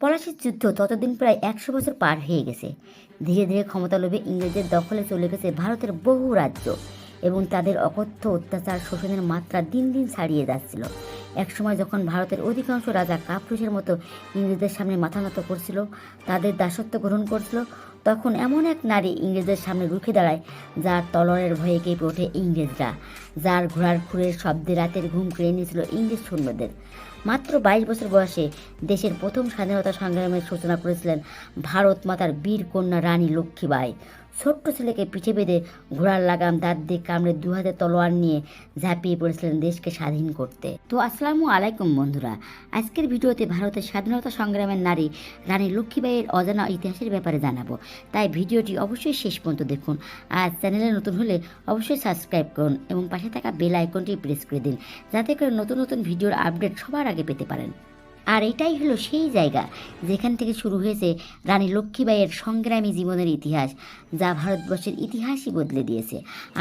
পলাশির যুদ্ধ ততদিন প্রায় একশো বছর পার হয়ে গেছে। ধীরে ধীরে ক্ষমতা লোভে ইংরেজদের দখলে চলে গেছে ভারতের বহু রাজ্য এবং তাদের অকথ্য অত্যাচার শোষণের মাত্রা দিন দিন ছাড়িয়ে যাচ্ছিল। একসময় যখন ভারতের অধিকাংশ রাজা কাপুরুষের মতো ইংরেজদের সামনে মাথা নত করছিল, তাদের দাসত্ব গ্রহণ করছিল, তখন এমন এক নারী ইংরেজদের সামনে রুখে দাঁড়ায়, যার তলরের ভয়ে কেঁপে ওঠে ইংরেজরা, যার ঘোড়ার খুঁড়ের শব্দে রাতের ঘুম কেড়ে নিয়েছিল ইংরেজ সৈন্যদের। মাত্র বাইশ বছর বয়সে দেশের প্রথম স্বাধীনতা সংগ্রামের সূচনা করেছিলেন ভারত মাতার বীর কন্যা রানী লক্ষ্মীবাই ছোট্ট ছেলেকে পিঠে বেঁধে ঘোড়ার লাগাম দাঁত দিয়ে কামড়ে দু হাতে তলোয়ার নিয়ে ঝাঁপিয়ে পড়েছিলেন দেশকে স্বাধীন করতে। তো আসসালামু আলাইকুম বন্ধুরা, আজকের ভিডিওতে ভারতের স্বাধীনতা সংগ্রামের নারী রানী লক্ষ্মীবাইয়ের অজানা ইতিহাসের ব্যাপারে জানাব। তাই ভিডিওটি অবশ্যই শেষ পর্যন্ত দেখুন আর চ্যানেলে নতুন হলে অবশ্যই সাবস্ক্রাইব করুন এবং পাশে থাকা বেল আইকনটি প্রেস করে দিন, যাতে করে নতুন নতুন ভিডিওর আপডেট সবার আগে পেতে পারেন। আর এটাই হলো সেই জায়গা যেখান থেকে শুরু হয়েছে রানী লক্ষ্মীবাইয়ের সংগ্রামী জীবনের ইতিহাস, যা ভারতবর্ষের ইতিহাসই বদলে দিয়েছে।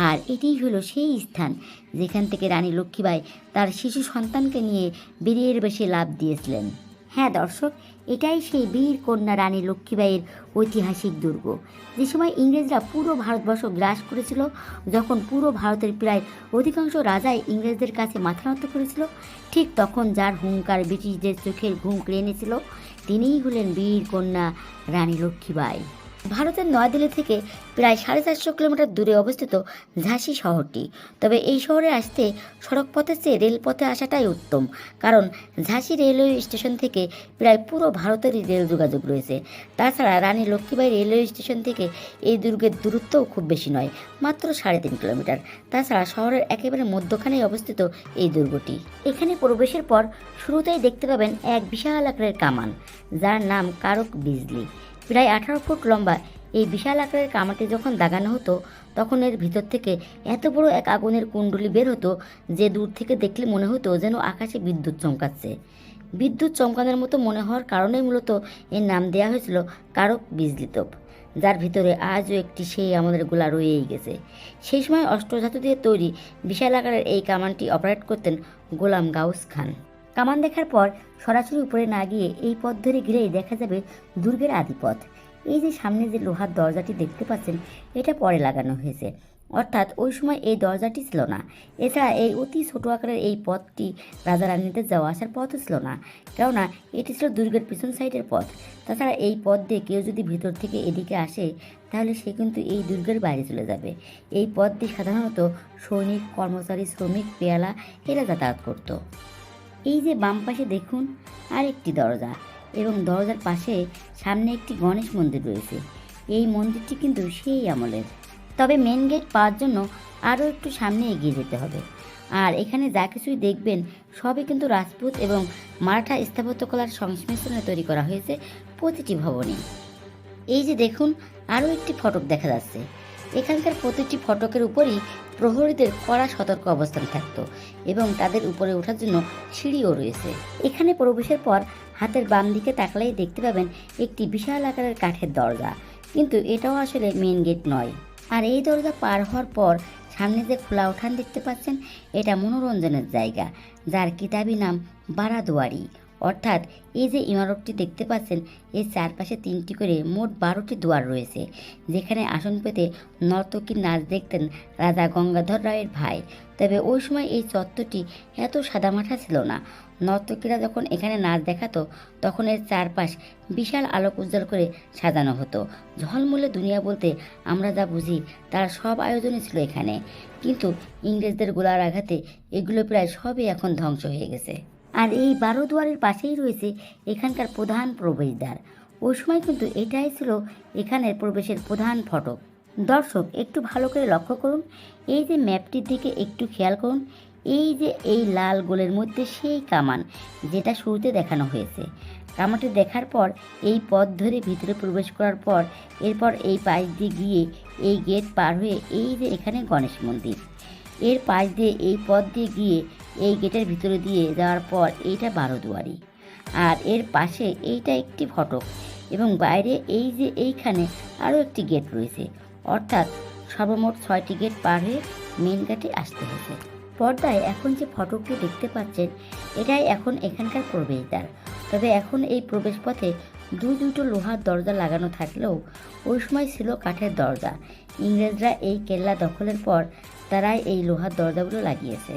আর এটিই হলো সেই স্থান যেখান থেকে রানী লক্ষ্মীবাই তার শিশু সন্তানকে নিয়ে বেরিয়ে বেশি লাভ দিয়েছিলেন। হ্যাঁ দর্শক এটাই সেই বীর কন্যা রানী লক্ষ্মীবাইয়ের ঐতিহাসিক দুর্গ। যে সময় ইংরেজরা পুরো ভারতবর্ষ গ্রাস করেছিল, যখন পুরো ভারতের প্রায় অধিকাংশ রাজাই ইংরেজদের কাছে মাথা নত করেছিল, ঠিক তখন যার হুঙ্কার ব্রিটিশদের চোখের ঘুম কেড়ে নিয়েছিল তিনিই হলেন বীর কন্যা রানী লক্ষ্মীবাই ভারতের নয়াদিল্লি থেকে প্রায় সাড়ে চারশো কিলোমিটার দূরে অবস্থিত ঝাঁসি শহরটি। তবে এই শহরে আসতে সড়ক পথের চেয়ে রেলপথে আসাটাই উত্তম, কারণ ঝাঁসি রেলওয়ে স্টেশন থেকে প্রায় পুরো ভারতেরই রেল যোগাযোগ রয়েছে। তাছাড়া রানী লক্ষ্মীবাই রেলওয়ে স্টেশন থেকে এই দুর্গের দূরত্বও খুব বেশি নয়, মাত্র সাড়ে তিন কিলোমিটার। তাছাড়া শহরের একেবারে মধ্যখানেই অবস্থিত এই দুর্গটি। এখানে প্রবেশের পর শুরুতেই দেখতে পাবেন এক বিশাল আকারের কামান, যার নাম কারক বিজলি। প্রায় আঠারো ফুট লম্বা। এই বিশাল আকারের কামাটি যখন দাগানো হতো, তখন এর ভিতর থেকে এত বড় এক আগুনের কুণ্ডলি বের হতো যে দূর থেকে দেখলে মনে হতো যেন আকাশে বিদ্যুৎ চমকাচ্ছে। বিদ্যুৎ চমকানোর মতো মনে হওয়ার কারণেই মূলত এর নাম দেওয়া হয়েছিল কারক বিজলি তোপ যার ভিতরে আজও একটি সেই আমাদের গোলা রয়েই গেছে। সেই সময় অষ্টধাতু দিয়ে তৈরি বিশাল আকারের এই কামানটি অপারেট করতেন গোলাম গাউস খান। কামান দেখার পর সরাসরি উপরে না গিয়ে এই পথ ধরে গেলেই দেখা যাবে দুর্গের আদিপথ। এই যে সামনে যে লোহার দরজাটি দেখতে পাচ্ছেন, এটা পরে লাগানো হয়েছে। অর্থাৎ ওই সময় এই দরজাটি ছিল না। এছাড়া এই অতি ছোট আকারের এই পথটি রাজা রানীদের যাওয়া আসার পথও ছিল না। কেননা এটি ছিল দুর্গের পিছন সাইডের পথ। তাছাড়া এই পথ দিয়ে কেউ যদি ভিতর থেকে এদিকে আসে, তাহলে সে কিন্তু এই দুর্গের বাইরে চলে যাবে। এই পথ দিয়ে সাধারণত সৈনিক, কর্মচারী, শ্রমিক, পেয়ালা এরা যাতায়াত করতো। এই যে বাম পাশে দেখুন, আরেকটি দরজা এবং দরজার পাশে সামনে একটি গণেশ মন্দির রয়েছে। এই মন্দিরটি কিন্তু সেই আমলের। তবে মেন গেট পাওয়ার জন্য আরও একটু সামনে এগিয়ে যেতে হবে। আর এখানে যা কিছুই দেখবেন, সবই কিন্তু রাজপুত এবং মারাঠা স্থাপত্যকলার সংমিশ্রণে তৈরি করা হয়েছে প্রতিটি ভবনে। এই যে দেখুন, আরও একটি ফটক দেখা যাচ্ছে। এখানকার প্রতিটি ফটকের উপরই প্রহরীদের কড়া সতর্ক অবস্থান থাকতো এবং তাদের উপরে ওঠার জন্য সিঁড়িও রয়েছে। এখানে প্রবেশের পর হাতের বাম দিকে তাকলেই দেখতে পাবেন একটি বিশাল আকারের কাঠের দরজা। কিন্তু এটাও আসলে মেন গেট নয়। আর এই দরজা পার হওয়ার পর সামনে যে খোলা উঠান দেখতে পাচ্ছেন, এটা মনোরঞ্জনের জায়গা, যার কিতাবি নাম বারাদুয়ারি। অর্থাৎ এই যে ইমারতটি দেখতে পাচ্ছেন, এর চারপাশে তিনটি করে মোট বারোটি দুয়ার রয়েছে। যেখানে আসন পেতে নর্তকীর নাচ দেখতেন রাজা গঙ্গাধর রায়ের ভাই। তবে ওই সময় এই চত্বরটি এত সাদামাঠা ছিল না। নর্তকীরা যখন এখানে নাচ দেখাতো, তখন এর চারপাশ বিশাল আলোক উজ্জ্বল করে সাজানো হতো। ঝলমলে দুনিয়া বলতে আমরা যা বুঝি, তার সব আয়োজনই ছিল এখানে। কিন্তু ইংরেজদের গোলার আঘাতে এগুলো প্রায় সবই এখন ধ্বংস হয়ে গেছে। আর এই বারো দুয়ারের পাশেই রয়েছে এখানকার প্রধান প্রবেশদ্বার। ওই সময় কিন্তু এটাই ছিল এখানের প্রবেশের প্রধান ফটক। দর্শক, একটু ভালো করে লক্ষ্য করুন। এই যে ম্যাপটির দিকে একটু খেয়াল করুন। এই যে এই লাল গোলের মধ্যে সেই কামান, যেটা শুরুতে দেখানো হয়েছে। কামানটি দেখার পর, এই পথ ধরে ভিতরে প্রবেশ করার পর, এরপর এই পাশ দিয়ে গিয়ে এই গেট পার হয়ে এই যে এখানে গণেশ মন্দির। এর পাশ দিয়ে এই পথ দিয়ে গিয়ে এই গেটের ভিতরে দিয়ে যাওয়ার পর এইটা বারোদুয়ারি। আর এর পাশে এইটা একটি ফটক এবং বাইরে এই যে এইখানে আরও একটি গেট রয়েছে। অর্থাৎ সর্বমোট ছয়টি গেট পার হয়ে মেন গেটে আসতে হয়েছে। পর্দায় এখন যে ফটকটি দেখতে পাচ্ছেন, এটাই এখন এখানকার প্রবেশদ্বার। তবে এখন এই প্রবেশপথে দু দুটো লোহার দরজা লাগানো থাকলেও ওই সময় ছিল কাঠের দরজা। ইংরেজরা এই কেল্লা দখলের পর তারাই এই লোহার দরজাগুলো লাগিয়েছে।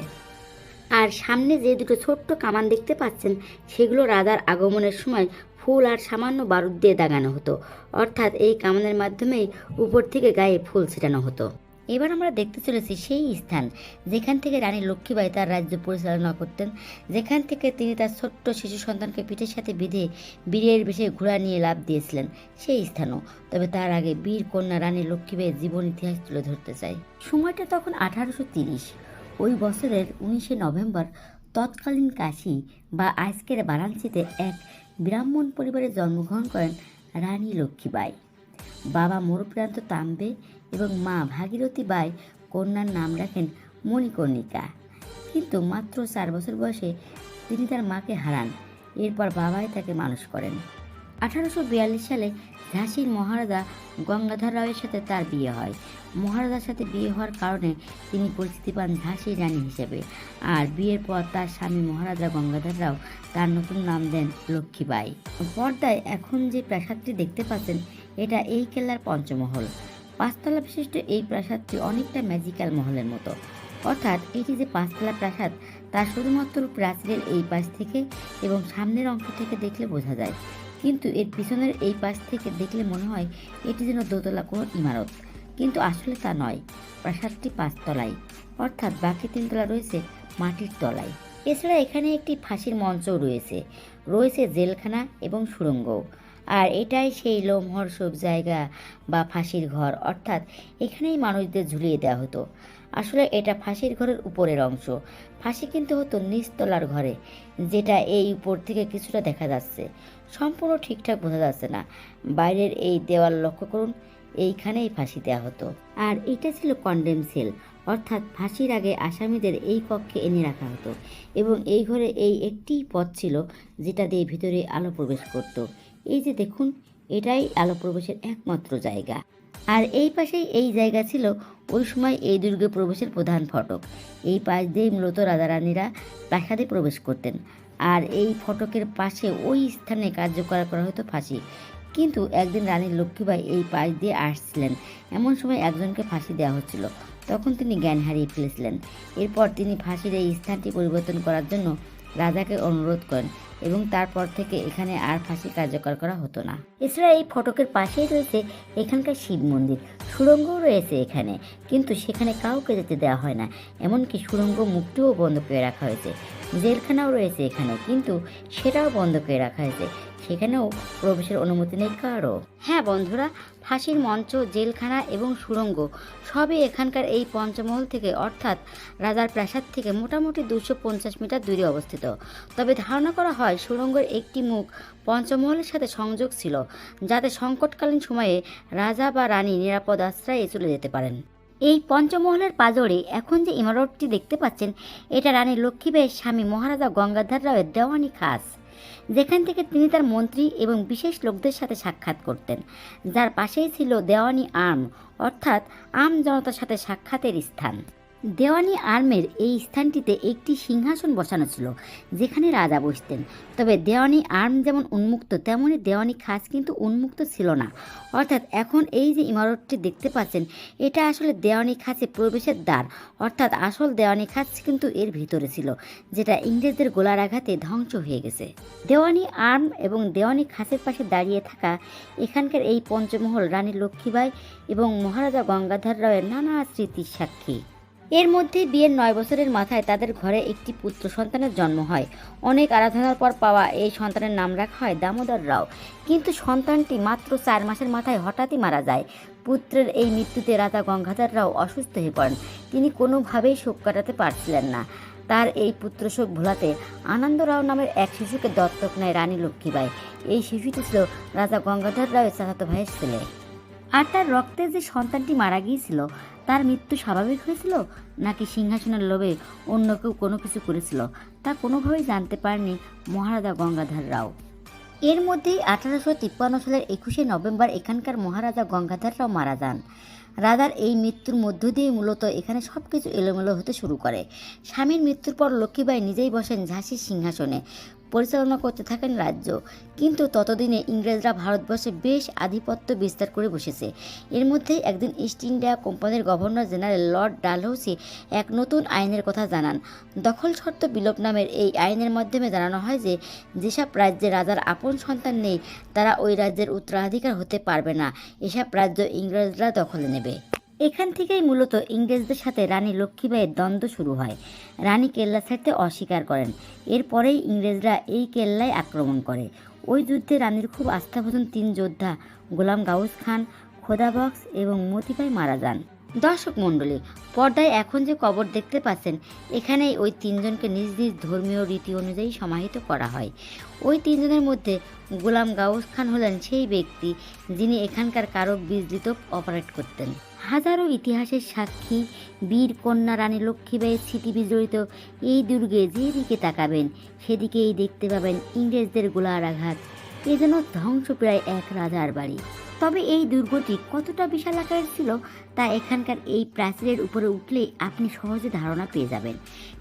আর সামনে যে দুটো ছোট্ট কামান দেখতে পাচ্ছেন, সেগুলো রাজার আগমনের সময় ফুল আর সামান্য বারুদ দিয়ে দাগানো হতো। অর্থাৎ এই কামানের মাধ্যমেই উপর থেকে গায়ে ফুল ছিটানো হতো। এবার আমরা দেখতে চলেছি সেই স্থান, যেখান থেকে রানী লক্ষ্মীবাই তার রাজ্য পরিচালনা করতেন, যেখান থেকে তিনি তার ছোট্ট শিশু সন্তানকে পিঠের সাথে বিঁধে বীরের বেশে ঘোড়া নিয়ে লাভ দিয়েছিলেন। সেই স্থানও, তবে তার আগে বীর কন্যা রানী লক্ষ্মীবাইয়ের জীবন ইতিহাস তুলে ধরতে চাই সময়টা তখন আঠারোশো তিরিশ। ওই বছরের উনিশে নভেম্বর তৎকালীন কাশী বা আজকের বারাণসীতে এক ব্রাহ্মণ পরিবারে জন্মগ্রহণ করেন রানী লক্ষ্মীবাই বাবা মরুপ্রান্ত তাম্বে এবং মা ভাগীরথী বাই কন্যার নাম রাখেন মণিকর্ণিকা। কিন্তু মাত্র চার বছর বয়সে তিনি তার মাকে হারান। এরপর বাবাই তাকে মানুষ করেন। আঠারোশো বিয়াল্লিশ সালে ঝাঁসির মহারাজা গঙ্গাধর রাওয়ের সাথে তার বিয়ে হয়। মহারাজার সাথে বিয়ে হওয়ার কারণে তিনি পরিচিতি পান ঝাঁসির রানী হিসেবে। আর বিয়ের পর তার স্বামী মহারাজা গঙ্গাধর রাও তার নতুন নাম দেন লক্ষ্মীবাই। পর্দায় এখন যে প্রাসাদটি দেখতে পাচ্ছেন, এটা এই কেল্লার পঞ্চমহল। পাঁচতলা বিশিষ্ট এই প্রাসাদটি অনেকটা ম্যাজিক্যাল মহলের মতো। অর্থাৎ এটি যে পাঁচতলা প্রাসাদ, তা শুধুমাত্র প্রাচীরের এই পাশ থেকে এবং সামনের অংশ থেকে দেখলে বোঝা যায়। কিন্তু এর পিছনের এই পাশ থেকে দেখলে মনে হয় এটি যেন দোতলা কোনো ইমারত। কিন্তু আসলে তা নয় প্রাসাদটি পাঁচতলায়। অর্থাৎ বাকি তিনতলা রয়েছে মাটির তলায়। এছাড়া এখানে একটি ফাঁসির মঞ্চও রয়েছে। রয়েছে জেলখানা এবং সুড়ঙ্গও আর এটাই সেই লোমহর্ষক জায়গা বা ফাঁসির ঘর। অর্থাৎ এখানেই মানুষদের ঝুলিয়ে দেওয়া হতো। আসলে এটা ফাঁসির ঘরের উপরের অংশ। ফাঁসি কিন্তু হতো নিচতলার ঘরে, যেটা এই উপর থেকে কিছুটা দেখা যাচ্ছে। সম্পূর্ণ ঠিকঠাক বোঝা যাচ্ছে না। বাইরের এই দেওয়াল লক্ষ্য করুন, এইখানেই ফাঁসি দেওয়া হতো। আর এটা ছিল কন্ডেম সেল অর্থাৎ ফাঁসির আগে আসামিদের এই কক্ষে এনে রাখা হতো। এবং এই ঘরে এই একটিই পথ ছিল, যেটা দিয়ে ভিতরে আলো প্রবেশ করত। এই যে দেখুন, এটাই আলো প্রবেশের একমাত্র জায়গা। আর এই পাশেই এই জায়গা ছিল ওই সময় এই দুর্গে প্রবেশের প্রধান ফটক। এই পাশ দিয়েই মূলত রাজারানীরা প্রাসাদে প্রবেশ করতেন। আর এই ফটকের পাশে ওই স্থানে কার্যকর করা হতো ফাঁসি। কিন্তু একদিন রানী লক্ষ্মীবাই এই পাশ দিয়ে আসছিলেন। এমন সময় একজনকে ফাঁসি দেওয়া হচ্ছিল। তখন তিনি জ্ঞান হারিয়ে ফেলেছিলেন। এরপর তিনি ফাঁসির এই স্থানটি পরিবর্তন করার জন্য রাজাকে অনুরোধ করেন এবং তারপর থেকে এখানে আর ফাঁসি কার্যকর করা হতো না। এছাড়া এই ফটকের পাশেই রয়েছে এখানকার শিব মন্দির। সুড়ঙ্গও রয়েছে এখানে, কিন্তু সেখানে কাউকে যেতে দেওয়া হয় না। এমনকি সুড়ঙ্গ মুক্তিও বন্ধ করে রাখা হয়েছে। জেলখানাও রয়েছে এখানে কিন্তু সেটাও বন্ধ করে রাখা হয়েছে। সেখানেও প্রবেশের অনুমতি নেই কারও। হ্যাঁ বন্ধুরা, ফাঁসির মঞ্চ, জেলখানা এবং সুড়ঙ্গ সবই এখানকার এই পঞ্চমহল থেকে, অর্থাৎ রাজার প্রাসাদ থেকে মোটামুটি দুশো পঞ্চাশ মিটার দূরে অবস্থিত। তবে ধারণা করা হয় সুড়ঙ্গের একটি মুখ পঞ্চমহলের সাথে সংযোগ ছিল, যাতে সংকটকালীন সময়ে রাজা বা রানী নিরাপদ আশ্রয়ে চলে যেতে পারেন। এই পঞ্চমহলের পাজরে এখন যে ইমারতটি দেখতে পাচ্ছেন, এটা রানী লক্ষ্মীবাইয়ের স্বামী মহারাজা গঙ্গাধর রাওয়ের দেওয়ানি খাস, যেখান থেকে তিনি তার মন্ত্রী এবং বিশেষ লোকদের সাথে সাক্ষাৎ করতেন। যার পাশেই ছিল দেওয়ানি আর্ম, অর্থাৎ আম জনতার সাথে সাক্ষাতের স্থান। দেওয়ানি আর্মের এই স্থানটিতে একটি সিংহাসন বসানো ছিল, যেখানে রাজা বসতেন। তবে দেওয়ানি আর্ম যেমন উন্মুক্ত তেমনই দেওয়ানি খাস কিন্তু উন্মুক্ত ছিল না। অর্থাৎ এখন এই যে ইমারতটি দেখতে পাচ্ছেন, এটা আসলে দেওয়ানি খাসে প্রবেশের দ্বার। অর্থাৎ আসল দেওয়ানি খাস কিন্তু এর ভিতরে ছিল, যেটা ইংরেজদের গোলার আঘাতে ধ্বংস হয়ে গেছে। দেওয়ানি আর্ম এবং দেওয়ানি খাসের পাশে দাঁড়িয়ে থাকা এখানকার এই পঞ্চমহল রানী লক্ষ্মীবাই এবং মহারাজা গঙ্গাধর রাওয়ের নানা স্মৃতির সাক্ষী। এর মধ্যে বিয়ের নয় বছরের মাথায় তাদের ঘরে একটি পুত্র সন্তানের জন্ম হয়। অনেক আরাধনার পর পাওয়া এই সন্তানের নাম রাখা হয় দামোদর রাও। কিন্তু সন্তানটি মাত্র চার মাসের মাথায় হঠাৎই মারা যায়। পুত্রের এই মৃত্যুতে রাজা গঙ্গাধর রাও অসুস্থ হয়ে পড়েন। তিনি কোনোভাবেই শোক কাটাতে পারছিলেন না। তার এই পুত্র শোক ভোলাতে আনন্দ রাও নামের এক শিশুকে দত্তক নেয় রানী লক্ষ্মীবাই এই শিশুটি ছিল রাজা গঙ্গাধর রাওয়ের চাচাতো ভাইয়ের ছেলে। আর তার রক্তে যে সন্তানটি মারা গিয়েছিল, তার মৃত্যু স্বাভাবিক হয়েছিল নাকি সিংহাসনের লোভে অন্য কেউ কোনো কিছু করেছিল, তা কোনোভাবেই জানতে পারেনি মহারাজা গঙ্গাধর রাও। এর মধ্যেই আঠারোশো তিপ্পান্ন সালের একুশে নভেম্বর এখানকার মহারাজা গঙ্গাধর রাও মারা যান। রাজার এই মৃত্যুর মধ্য দিয়ে মূলত এখানে সব কিছু এলোমেলো হতে শুরু করে। স্বামীর মৃত্যুর পর লক্ষ্মীবাই নিজেই বসেন ঝাঁসির সিংহাসনে। পরিচালনা করতে থাকেন রাজ্য। কিন্তু ততদিনে ইংরেজরা ভারতবর্ষে বেশ আধিপত্য বিস্তার করে বসেছে। এর মধ্যে একদিন ইস্ট ইন্ডিয়া কোম্পানির গভর্নর জেনারেল লর্ড ডালহৌসি এক নতুন আইনের কথা জানান। দখল শর্ত বিলোপ নামের এই আইনের মাধ্যমে জানানো হয় যে, যেসব রাজ্যে রাজার আপন সন্তান নেই, তারা ওই রাজ্যের উত্তরাধিকার হতে পারবে না। এসব রাজ্য ইংরেজরা দখলে নেবে। এখান থেকেই মূলত ইংরেজদের সাথে রানী লক্ষ্মীবাইয়ের দ্বন্দ্ব শুরু হয়। রানী কেল্লা ছাড়তে অস্বীকার করেন। এরপরেই ইংরেজরা এই কেল্লায় আক্রমণ করে। ওই যুদ্ধে রানীর খুব আস্থাভোজন তিন যোদ্ধা গোলাম গাউস খান খোদাবক্স এবং মতিবাই মারা যান। দর্শক মণ্ডলী, পর্দায় এখন যে কবর দেখতে পাচ্ছেন, এখানেই ওই তিনজনকে নিজ নিজ ধর্মীয় রীতি অনুযায়ী সমাহিত করা হয়। ওই তিনজনের মধ্যে গোলাম গাউস খান হলেন সেই ব্যক্তি যিনি এখানকার কারও বিজলিত অপারেট করতেন। হাজারো ইতিহাসের সাক্ষী বীর কন্যা রানী লক্ষ্মীবাইয়ের স্মৃতি বিজড়িত এই দুর্গে যেদিকে তাকাবেন, সেদিকেই দেখতে পাবেন ইংরেজদের গোলার আঘাত। এ যেন ধ্বংস প্রায় এক রাজার বাড়ি। তবে এই দুর্গটি কতটা বিশাল আকারের ছিল তা এখানকার এই প্রাচীরের উপরে উঠলেই আপনি সহজে ধারণা পেয়ে যাবেন।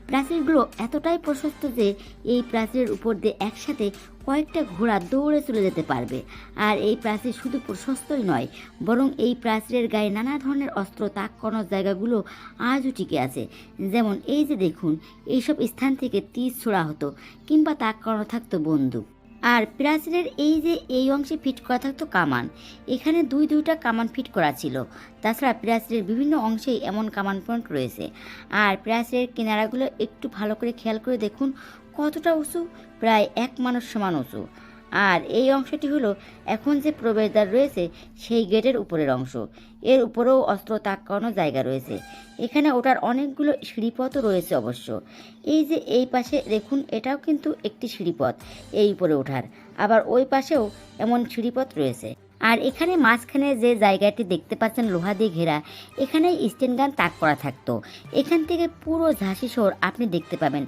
প্রাচীরগুলো এতটাই প্রশস্ত যে এই প্রাচীরের উপর দিয়ে একসাথে কয়েকটা ঘোড়া দৌড়ে চলে যেতে পারবে। আর এই প্রাচীর শুধু প্রশস্তই নয়, বরং এই প্রাচীরের গায়ে নানা ধরনের অস্ত্র, তাক করানোর জায়গাগুলো আজও টিকে আছে। যেমন এই যে দেখুন, এইসব স্থান থেকে তীর ছোড়া হতো, কিংবা তাক করানো থাকতো বন্দুক। আর প্রাচীরের এই যে এই অংশে ফিট করা থাকতো কামান, এখানে দুই দুইটা কামান ফিট করা ছিল। তাছাড়া প্রাচীরের বিভিন্ন অংশেই এমন কামান পয়েন্ট রয়েছে। আর প্রাচীরের কিনারাগুলো একটু ভালো করে খেয়াল করে দেখুন, কতটা উঁচু? প্রায় এক মানুষ সমান উঁচু। আর এই অংশটি হলো এখন যে প্রবেশদ্বার রয়েছে, সেই গেটের উপরের অংশ। এর উপরেও অস্ত্র তাক করানোর জায়গা রয়েছে। এখানে ওটার অনেকগুলো সিঁড়িপথও রয়েছে অবশ্য। এই যে এই পাশে, দেখুন, এটাও কিন্তু একটি সিঁড়িপথ এই উপরে ওঠার। আবার ওই পাশেও এমন সিঁড়িপথ রয়েছে। আর এখানে মাঝখানে যে জায়গাটি দেখতে পাচ্ছেন লোহা দিয়ে ঘেরা, এখানেই স্টেন গান তাক করা থাকতো। এখান থেকে পুরো ঝাঁসি শহর আপনি দেখতে পাবেন।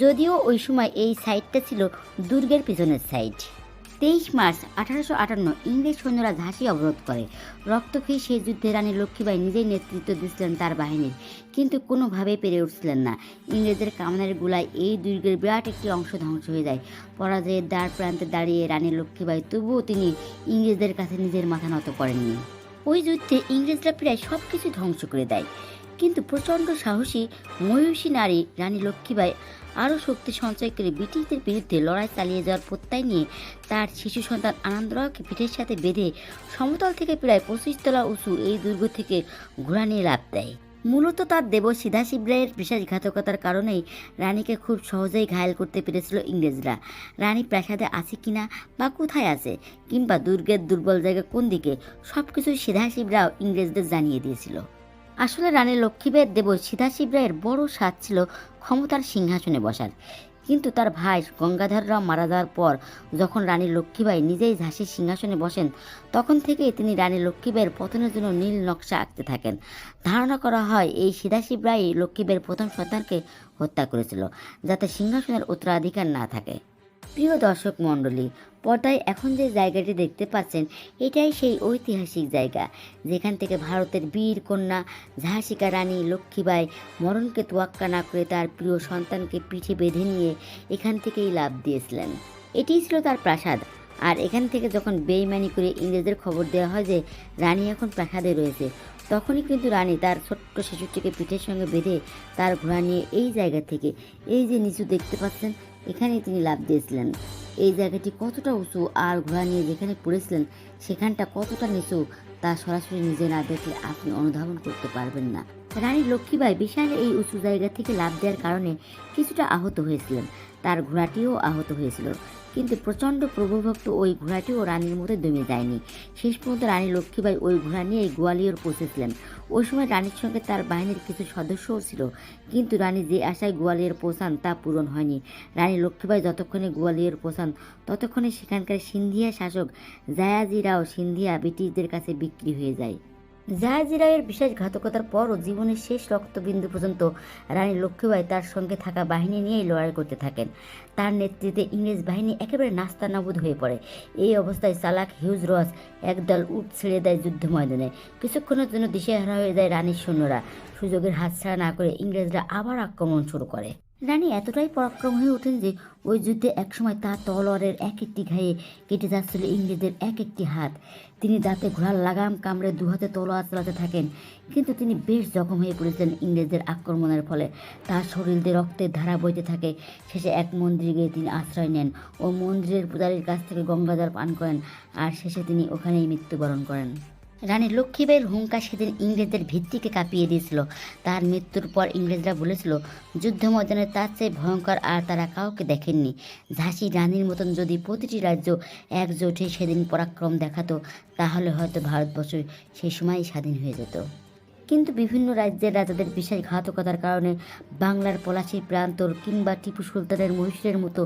যদিও ওই সময় এই সাইডটা ছিল দুর্গের পিছনের সাইড। তেইশ মার্চ আঠারোশো আটান্ন ইংরেজ সৈন্যরা ঝাঁসি অবরোধ করে। রক্তক্ষয়ী সেই যুদ্ধে রানী লক্ষ্মীবাই নিজেই নেতৃত্ব দিয়েছিলেন তার বাহিনীর, কিন্তু কোনোভাবেই পেরে উঠছিলেন না। ইংরেজদের কামানের গুলায় এই দুর্গের বিরাট একটি অংশ ধ্বংস হয়ে যায়। পরাজয়ের দ্বার প্রান্তে দাঁড়িয়ে রানী লক্ষ্মীবাই তবুও তিনি ইংরেজদের কাছে নিজের মাথা নত করেননি। ওই যুদ্ধে ইংরেজরা প্রায় সব কিছু ধ্বংস করে দেয়। কিন্তু প্রচণ্ড সাহসী, মহিষী নারী রানী লক্ষ্মীবাই আরও শক্তি সঞ্চয় করে ব্রিটিশদের বিরুদ্ধে লড়াই চালিয়ে যাওয়ার প্রত্যয় নিয়ে তার শিশু সন্তান আনন্দরাওকে পিঠের সাথে বেঁধে সমতল থেকে প্রায় পঁচিশ তলা উঁচু এই দুর্গ থেকে ঘোড়া নিয়ে লাভ দেয়। মূলত তার দেব সিধা শিবরায়ের বিশ্বাসঘাতকতার কারণেই রানীকে খুব সহজেই ঘায়েল করতে পেরেছিল ইংরেজরা। রানী প্রাসাদে আছে কিনা বা কোথায় আছে কিংবা দুর্গের দুর্বল জায়গা কোন দিকে সব কিছু সিধা শিবরাও ইংরেজদের জানিয়ে দিয়েছিল। আসলে রানী লক্ষ্মীবাইয়ের দেব সিধা রায়ের বড় স্বাদ ছিল ক্ষমতার সিংহাসনে বসার। কিন্তু তার ভাই গঙ্গাধর রাও মারা যাওয়ার পর যখন রানী লক্ষ্মীবাই নিজেই ঝাঁসির সিংহাসনে বসেন, তখন থেকেই তিনি রানী লক্ষ্মীবাইয়ের পতনের জন্য নীল নকশা আঁকতে থাকেন। ধারণা করা হয় এই সিদাশিব রায় লক্ষ্মীবাইয়ের প্রথম সন্তানকে হত্যা করেছিল, যাতে সিংহাসনের উত্তরাধিকার না থাকে। প্রিয় দর্শক মণ্ডলী পর্দায় এখন যে জায়গাটি দেখতে পাচ্ছেন, এটাই সেই ঐতিহাসিক জায়গা। যেখান থেকে ভারতের বীর কন্যা ঝাঁসিকা রানী লক্ষ্মীবাই মরণকে তোয়াক্কা না করে তার প্রিয় সন্তানকে পিঠে বেঁধে নিয়ে এখান থেকেই লাভ দিয়েছিলেন। এটিই ছিল তার প্রাসাদ। আর এখান থেকে যখন বেইমানি করে ইংরেজদের খবর দেওয়া হয় যে রানী এখন প্রাসাদে রয়েছে, তখনই কিন্তু রানী তার ছোট্ট শিশুটিকে পিঠের সঙ্গে বেঁধে তার ঘোড়া নিয়ে এই জায়গা থেকে, এই যে নিচু দেখতে পাচ্ছেন, এখানেই তিনি লাভ দিয়েছিলেন। এই জায়গাটি কতটা উঁচু আর ঘোড়া নিয়ে যেখানে পড়েছিলেন, সেখানটা কতটা নিচু, তা সরাসরি নিজে না দেখলে আপনি অনুধাবন করতে পারবেন না। রানী লক্ষ্মীবাই বিশাল এই উঁচু জায়গা থেকে লাভ দেওয়ার কারণে কিছুটা আহত হয়েছিলেন। তার ঘোড়াটিও আহত হয়েছিল। কিন্তু প্রচণ্ড প্রভুভক্ত ওই ঘোড়াটিও রানীর মতো দমে যায়নি। শেষ পর্যন্ত রানী লক্ষ্মীবাই ওই ঘোড়া নিয়ে গোয়ালিয়র পৌঁছেছিলেন। ওই সময় রানীর সঙ্গে তার বাহিনীর কিছু সদস্যও ছিল। কিন্তু রানী যে আশায় গোয়ালিয়র পৌঁছান তা পূরণ হয়নি। রানী লক্ষ্মীবাই যতক্ষণে গোয়ালিয়র পৌঁছান, ততক্ষণে সেখানকার সিন্ধিয়া শাসক জায়াজি রাও সিন্ধিয়া ব্রিটিশদের কাছে বিক্রি হয়ে যায়। জাহাজি রায়ের বিশ্বাসঘাতকতার পরও জীবনের শেষ রক্তবিন্দু পর্যন্ত রানী লক্ষ্মীবাই তার সঙ্গে থাকা বাহিনী নিয়েই লড়াই করতে থাকেন। তার নেতৃত্বে ইংরেজ বাহিনী একেবারে নাস্তানাবুদ হয়ে পড়ে। এই অবস্থায় সালাক হিউজ রস একদল উট ছেড়ে দেয় যুদ্ধ ময়দানে কিছুক্ষণের জন্য দিশেহারা হয়ে যায় রানীর সৈন্যরা। সুযোগের হাতছাড়া না করে ইংরেজরা আবার আক্রমণ শুরু করে। রানী এতটাই পরাক্রম হয়ে ওঠেন যে ওই যুদ্ধে একসময় তার তলোয়ারের এক একটি ঘায়ে কেটে যাচ্ছিল ইংরেজদের এক একটি হাত। তিনি দাঁতে ঘোড়ার লাগাম কামড়ে দুহাতে তলোয়ার চালাতে থাকেন, কিন্তু তিনি বেশ জখম হয়ে পড়েছিলেন ইংরেজদের আক্রমণের ফলে। তার শরীর দিয়ে রক্তের ধারা বইতে থাকে। শেষে এক মন্দিরে গিয়ে তিনি আশ্রয় নেন ও মন্দিরের পূজারীর কাছ থেকে গঙ্গাজল পান করেন। আর শেষে তিনি ওখানেই মৃত্যুবরণ করেন। রানী লক্ষ্মীবাইয়ের হুঙ্কার সেদিন ইংরেজদের ভিত্তিকে কাঁপিয়ে দিয়েছিল। তার মৃত্যুর পর ইংরেজরা বলেছিল যুদ্ধ ময়দানে তার চেয়ে ভয়ঙ্কর আর তারা কাউকে দেখেননি। ঝাঁসি রানীর মতন যদি প্রতিটি রাজ্য একজোটে সেদিন পরাক্রম দেখাতো, তাহলে হয়তো ভারতবর্ষ সেই সময়ই স্বাধীন হয়ে যেত। কিন্তু বিভিন্ন রাজ্যের রাজাদের বিশ্বাসঘাতকতার কারণে বাংলার পলাশি প্রান্তর কিংবা টিপু সুলতানের মহীশূরের মতো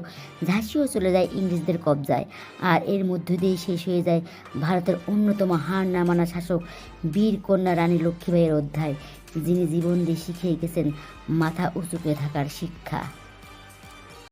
ঝাঁসিও চলে যায় ইংরেজদের কবজায়। আর এর মধ্য দিয়েই শেষ হয়ে যায় ভারতের অন্যতম হার নামানা শাসক বীর কন্যা রানী লক্ষ্মীবাইয়ের অধ্যায়, যিনি জীবন দিয়ে শিখিয়ে গেছেন মাথা উঁচুকে থাকার শিক্ষা।